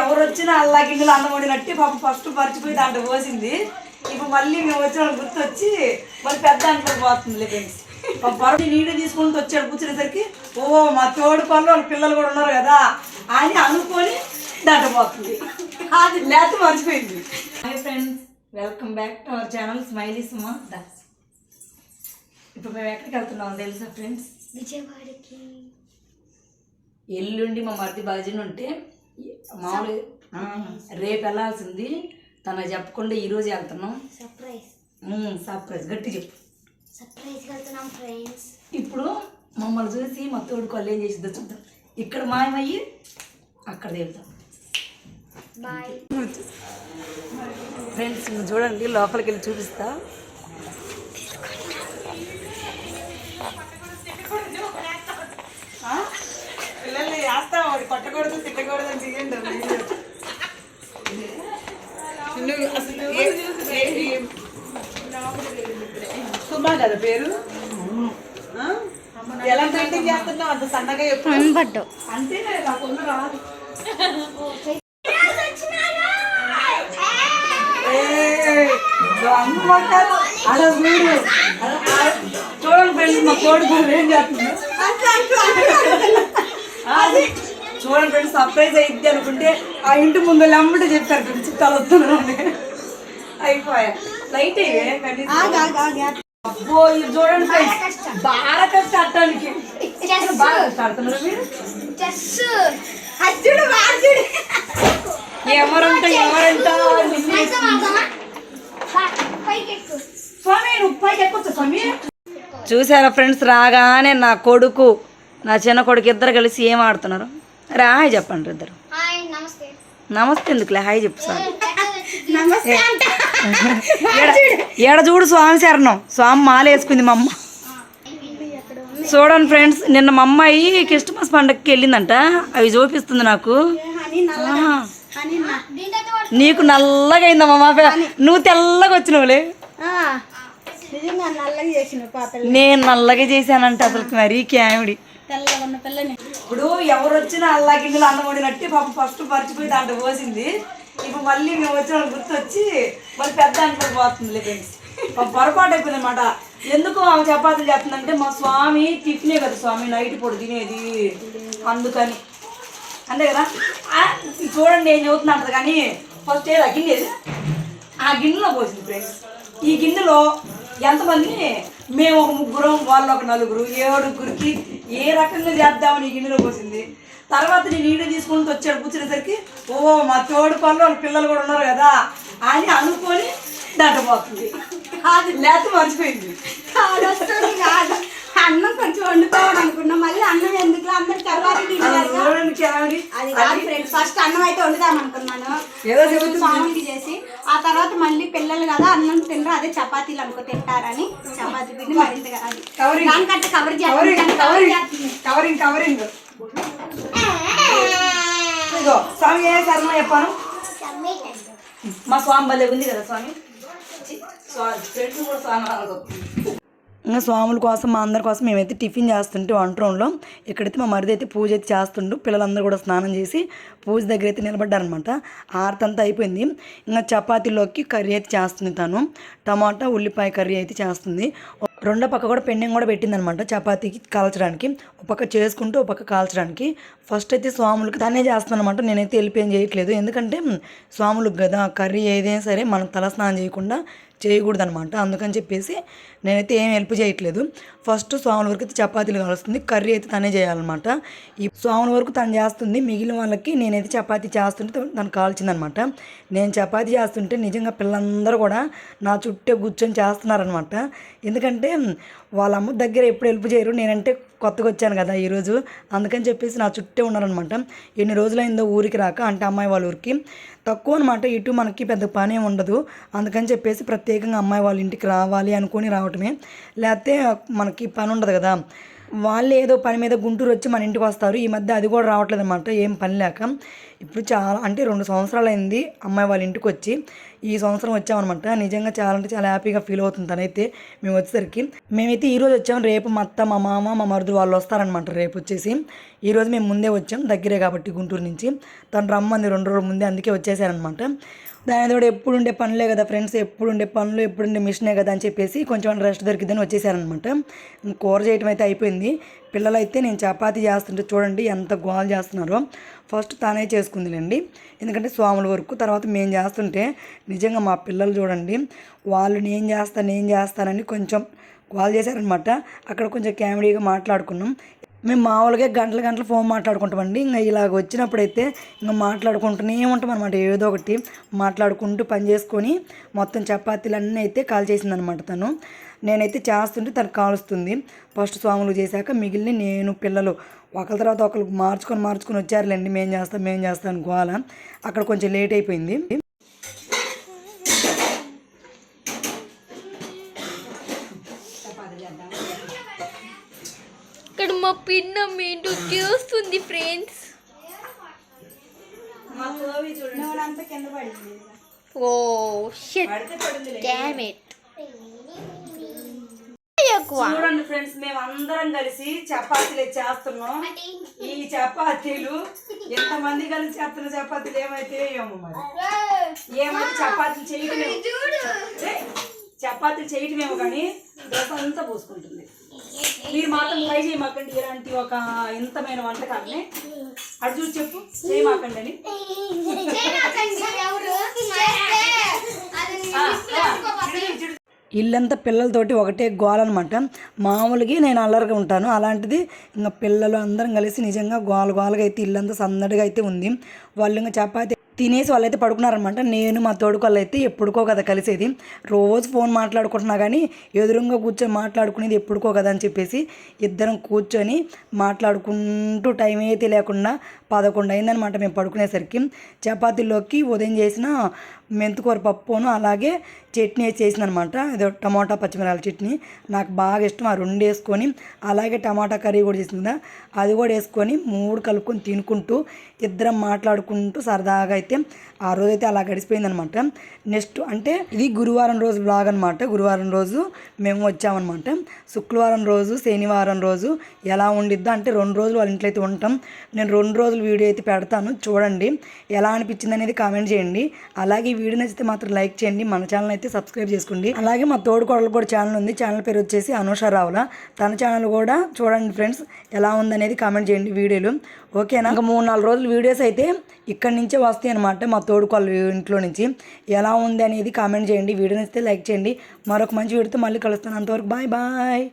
ఎవరు వచ్చినా అల్లా గిన్నెలు అన్నం వండినట్టు పాపం ఫస్ట్ మర్చిపోయి దాంట్లో పోసింది. ఇప్పుడు మళ్ళీ మేము వచ్చిన గుర్తొచ్చి మరి పెద్ద అనుకుని పోతుంది ఫ్రెండ్స్. పరటి నీళ్ళు తీసుకుంటూ వచ్చాడు కూర్చునేసరికి ఓ మా తోడు పనులు వాళ్ళ పిల్లలు కూడా ఉన్నారు కదా అని అనుకొని దాంట్లో పోతుంది. అది లేకపోతే మర్చిపోయింది. Hi friends welcome back to our channel smiley Suma Das. ఇప్పుడు మేము ఎక్కడికి వెళ్తున్నాం తెలుసా ఫ్రెండ్స్? విజయవాడకి. ఎల్లుండి మా మరిది బాజీని ఉంటే మామూలు రేపు వెళ్ళాల్సింది తనకు చెప్పకుండా ఈరోజు వెళ్తున్నాం. సర్ప్రైజ్. సర్ప్రైజ్. గట్టి చెప్పు. సర్ప్రైజ్ వెళ్తున్నాం ఫ్రెండ్స్. ఇప్పుడు మమ్మల్ని చూసి మా తోడు కొల్లు ఏం చేసిద్దో చూద్దాం. ఇక్కడ మాయమయ్యి అక్కడ వెళ్తాం. బాయ్. ఫ్రెండ్స్ చూడండి లోపలికి వెళ్ళి చూపిస్తా. సుమా కదా పేరు? ఎలా పెయింటింగ్ చేస్తున్నావు అంత సన్నగా ఎప్పుడు కనబడ్డు అంతే నాకు రాదు. అలా చూడండి ఫ్రెండ్స్ మా కోడి ఏం చేస్తుంది చూడండి ఫ్రెండ్స్ సర్ప్రైజ్ అయింది అనుకుంటే ఆ ఇంటి ముందు లమ్మట చెప్పారు ఫ్రెండ్స్ చుట్టాలు వస్తున్నారని అయిపోయా. లైట్. అబ్బో ఇది చూడండి ఫ్రెండ్స్ బాగా కష్టానికి. బాగా మీరు? ఎవరంట ఎవరంట? చూసారా ఫ్రెండ్స్ రాగానే నా కొడుకు నా చిన్న కొడుకు ఇద్దరు కలిసి ఏం ఆడుతున్నారు? రా హాయ్ చెప్పండి ఇద్దరు. నమస్తే. ఎందుకులే? హాయ్ చెప్పు సార్. ఏడ చూడు స్వామి శరణం. స్వామి మాల వేసుకుంది మా అమ్మ. చూడండి ఫ్రెండ్స్ నిన్న మా అమ్మాయి క్రిస్టమస్ పండగకి వెళ్ళిందంట. అవి చూపిస్తుంది నాకు. నీకు నల్లగా అయిందమ్మా నువ్వు తెల్లగా వచ్చినవులే. నేను నల్లగా చేశానంట అసలు మరీ క్యామిడి. తెల్లగా ఉన్న పిల్లని ఇప్పుడు ఎవరు వచ్చినా అల్లా గిన్నెలు అన్నం వండినట్టు పాప ఫస్ట్ మర్చిపోయి దాంట్లో పోసింది. ఇప్పుడు మళ్ళీ మేము వచ్చిన గుర్తొచ్చి మళ్ళీ పెద్ద అనుకుని పోతుంది ఫ్రెండ్స్. పొరపాటు అయిపోయింది అనమాట ఎందుకు ఆమె చపాతీలు చేస్తుందంటే మా స్వామి టిఫినే కదా స్వామి నైట్ పొడి తినేది. అందుకని. అంతే కదా? చూడండి ఏం చదువుతున్నా అంటది కానీ ఫస్ట్ ఏదో గిన్నేది గిన్నె ఆ గిన్నెలో పోసింది ఫ్రెండ్స్. ఈ గిన్నెలో ఎంతమంది? మేము ఒక ముగ్గురం వాళ్ళు ఒక నలుగురు ఏడుగురికి ఏ రకంగా చేద్దామని గిన్నెలో పోసింది. తర్వాత నేను వీడియో తీసుకుంటూ వచ్చాడు కూర్చునేసరికి ఓ మా తోడు పనులు వాళ్ళ పిల్లలు కూడా ఉన్నారు కదా అని అనుకొని దాంట్లో పోతుంది. అది లేకపోతే మర్చిపోయింది. అన్నం కొంచెం వండుకోవాలి అనుకున్నాం మళ్ళీ అన్నం ఎందుకు అందరు తర్వాత అది కాదు ఫ్రెండ్స్ ఫస్ట్ అన్నం అయితే వండుదాం అనుకున్నాను. ఏదో స్వామికి చేసి ఆ తర్వాత మళ్ళీ పిల్లలు కదా అన్నం తినరు అదే చపాతీలు అనుకో తింటారని. చపాతీ పిండి మరింత అది. దానికంటే కవర్ కవరింగ్ కవరింగ్ ఇదిగో స్వామి ఏ శర్మ చెప్పాను? మా స్వామి భలే ఉంది కదా స్వామి. స్వామి ఫ్రెండ్స్ కూడా స్వామి. ఇంకా స్వాముల కోసం మా అందరి కోసం మేమైతే టిఫిన్ చేస్తుంటే వంట రూమ్లో ఇక్కడైతే మా మరిది అయితే పూజ అయితే చేస్తుండు. పిల్లలందరూ కూడా స్నానం చేసి పూజ దగ్గర అయితే నిలబడ్డారనమాట ఆరతంతా అయిపోయింది. ఇంకా చపాతీలోకి కర్రీ అయితే చేస్తుంది తను. టమాటా ఉల్లిపాయ కర్రీ అయితే చేస్తుంది. రెండో పక్క కూడా పెండింగ్ కూడా పెట్టిందనమాట చపాతీకి కాల్చడానికి. ఒక పక్క చేసుకుంటూ ఒక పక్క కాల్చడానికి. ఫస్ట్ అయితే స్వాములకి తనే చేస్తానమాట నేనైతే వెళ్ళిపోయి చేయట్లేదు. ఎందుకంటే స్వాములకు కదా కర్రీ ఏదైనా సరే మనం తల స్నానం చేయకుండా చేయకూడదు అనమాట అందుకని చెప్పేసి నేనైతే ఏం హెల్ప్ చేయట్లేదు. ఫస్ట్ స్వాముల వరకు అయితే చపాతీలు కలుస్తుంది కర్రీ అయితే తనే చేయాలన్నమాట. ఈ స్వాముల వరకు తను చేస్తుంది. మిగిలిన వాళ్ళకి నేనైతే చపాతీ చేస్తుంటే తను కాల్చిందనమాట. నేను చపాతీ చేస్తుంటే నిజంగా పిల్లలందరూ కూడా నా చుట్టే కూర్చొని చేస్తున్నారనమాట ఎందుకంటే వాళ్ళ అమ్మ దగ్గర ఎప్పుడు హెల్ప్ చేయరు. నేనంటే కొత్తగా వచ్చాను కదా ఈరోజు. అందుకని చెప్పేసి నా చుట్టే ఉన్నారనమాట ఎన్ని రోజులైందో ఊరికి రాక అంటే అమ్మాయి వాళ్ళ ఊరికి. తక్కువ అనమాట ఇటు మనకి పెద్ద పని ఉండదు. అందుకని చెప్పేసి ప్రత్యేకంగా అమ్మాయి వాళ్ళ ఇంటికి రావాలి అనుకొని రావటమే. లేకపోతే మనకి పని ఉండదు కదా. వాళ్ళు ఏదో పని మీద గుంటూరు వచ్చి మన ఇంటికి వస్తారు. ఈ మధ్య అది కూడా రావట్లేదు అనమాట ఏం పని లేక. ఇప్పుడు చాలా అంటే రెండు సంవత్సరాలు అయింది అమ్మాయి వాళ్ళ ఇంటికి వచ్చి. ఈ సంవత్సరం వచ్చామనమాట నిజంగా చాలా అంటే చాలా హ్యాపీగా ఫీల్ అవుతుంది తనైతే. మేము వచ్చేసరికి మేమైతే ఈరోజు వచ్చాము వచ్చాం. రేపు మా అత్త మా మామ మా మరుదులు వాళ్ళు వస్తారనమాట రేపు వచ్చేసి. ఈరోజు మేము ముందే వచ్చాం దగ్గరే కాబట్టి గుంటూరు నుంచి. తను రమ్మంది రెండు రోజుల ముందే అందుకే వచ్చేసారనమాట దాని తోడు ఎప్పుడు ఉండే పనులే కదా ఫ్రెండ్స్ ఎప్పుడు ఉండే పనులు ఎప్పుడు ఉండే మిషనే కదా అని చెప్పేసి కొంచెం రెస్ట్ దొరికిద్దని వచ్చేసారనమాట కూర చేయటం అయితే అయిపోయింది. పిల్లలు అయితే నేను చపాతి చేస్తుంటే చూడండి ఎంత గోల్ చేస్తున్నారో. ఫస్ట్ తానే చేసుకుందిలేండి. ఎందుకంటే స్వాముల వరకు తర్వాత మేము చేస్తుంటే నిజంగా మా పిల్లలు చూడండి వాళ్ళు నేను చేస్తాను నేను చేస్తానని కొంచెం గోల్ చేశారనమాట అక్కడ కొంచెం కామెడీగా మాట్లాడుకున్నాం. మేము మామూలుగా గంటల గంటలు ఫోన్ మాట్లాడుకుంటామండి. ఇంకా ఇలాగ వచ్చినప్పుడైతే ఇంకా మాట్లాడుకుంటూనే ఉంటాం అనమాట ఏదో ఒకటి మాట్లాడుకుంటూ పని చేసుకొని మొత్తం చపాతీలు అన్నీ అయితే కాల్ చేసిందనమాట తను. నేనైతే చేస్తుంటే తను కాలుస్తుంది. ఫస్ట్ స్వాములు చేశాక మిగిలిన నేను పిల్లలు. ఒకరి తర్వాత ఒకరు మార్చుకొని మార్చుకొని వచ్చారులేండి మేము చేస్తాం మేము చేస్తాం గోల. అక్కడ కొంచెం లేట్ అయిపోయింది. ఇక్కడ మా పిన్న ఏంటో చేస్తుంది friends oh shit damn it ఎక్కువ. చూడండి ఫ్రెండ్స్ మేము అందరం కలిసి చపాతీలు చేస్తున్నాం. ఈ చపాతీలు ఎంతమంది కలిసి చేస్తున్న చపాతీలు ఏమైతే ఏమో మరి? ఏమైతే చపాతీలు చేయటమే ఏ, చపాతీలు చేయటమేమో కానీ దోశ అంతా పోసుకుంటుంది. మీరు మాత్రం ట్రై చేయమాకండి ఇలాంటి ఒక ఇంతమైన వంటకాన్ని అటు చూసి చెప్పు చేయమాకండి అని. ఇల్లంతా పిల్లలతోటి ఒకటే గోల అనమాట మామూలుగా నేను అల్లరిగా ఉంటాను. అలాంటిది ఇంకా పిల్లలు అందరం కలిసి నిజంగా గోల గోలగా అయితే ఇల్లంతా సందడిగా అయితే ఉంది. వాళ్ళు ఇంకా చపాతి తినేసి వాళ్ళైతే పడుకున్నారనమాట. నేను మా తోడుకోళ్ళు అయితే ఎప్పుడుకో కదా కలిసేది. రోజు ఫోన్ మాట్లాడుకుంటున్నా కానీ ఎదురుగా కూర్చొని మాట్లాడుకునేది ఎప్పుడుకో కదా అని చెప్పేసి ఇద్దరం కూర్చొని మాట్లాడుకుంటూ టైం అయితే లేకుండా పదకొండు అయిందనమాట మేము పడుకునేసరికి. చపాతీలోకి ఉదయం చేసిన మెంతికూర పప్పును అలాగే చట్నీ చేసింది అనమాట ఇది టమాటా పచ్చిమిరాల చట్నీ. నాకు బాగా ఇష్టం. ఆ రెండు వేసుకొని అలాగే టమాటా కర్రీ కూడా చేసింది. కదా అది కూడా వేసుకొని మూడు కలుపుకొని తినుకుంటూ ఇద్దరం మాట్లాడుకుంటూ సరదాగా అయితే ఆ రోజైతే అలా గడిచిపోయింది అనమాట నెక్స్ట్ అంటే ఇది గురువారం రోజు బ్లాగ్ అనమాట గురువారం రోజు మేము వచ్చామన్నమాట. శుక్రవారం రోజు శనివారం రోజు ఎలా ఉండిద్దా అంటే రెండు రోజులు వాళ్ళ ఇంట్లో అయితే ఉంటాం. నేను రెండు రోజులు వీడియో అయితే పెడతాను. చూడండి ఎలా అనిపించింది అనేది కామెంట్ చేయండి. అలాగే ఈ వీడియో నచ్చితే మాత్రం లైక్ చేయండి. మన ఛానల్ అయితే సబ్స్క్రైబ్ చేసుకోండి. అలాగే మా తోడు కోడలు కూడా ఛానల్ ఉంది. ఛానల్ పేరు వచ్చేసి అనూష రావుల. తన ఛానల్ కూడా చూడండి ఫ్రెండ్స్ ఎలా ఉందనేది కామెంట్ చేయండి వీడియోలు. ఓకేనా ఇంకా మూడు నాలుగు రోజులు వీడియోస్ అయితే ఇక్కడి నుంచే వస్తాయి అనమాట మా తోడుకోళ్ళ ఇంట్లో నుంచి. ఎలా ఉంది అనేది కామెంట్ చేయండి. వీడియో నచ్చితే లైక్ చేయండి. మరొక మంచి వీడియోతో మళ్ళీ కలుస్తాను. అంతవరకు బాయ్ బాయ్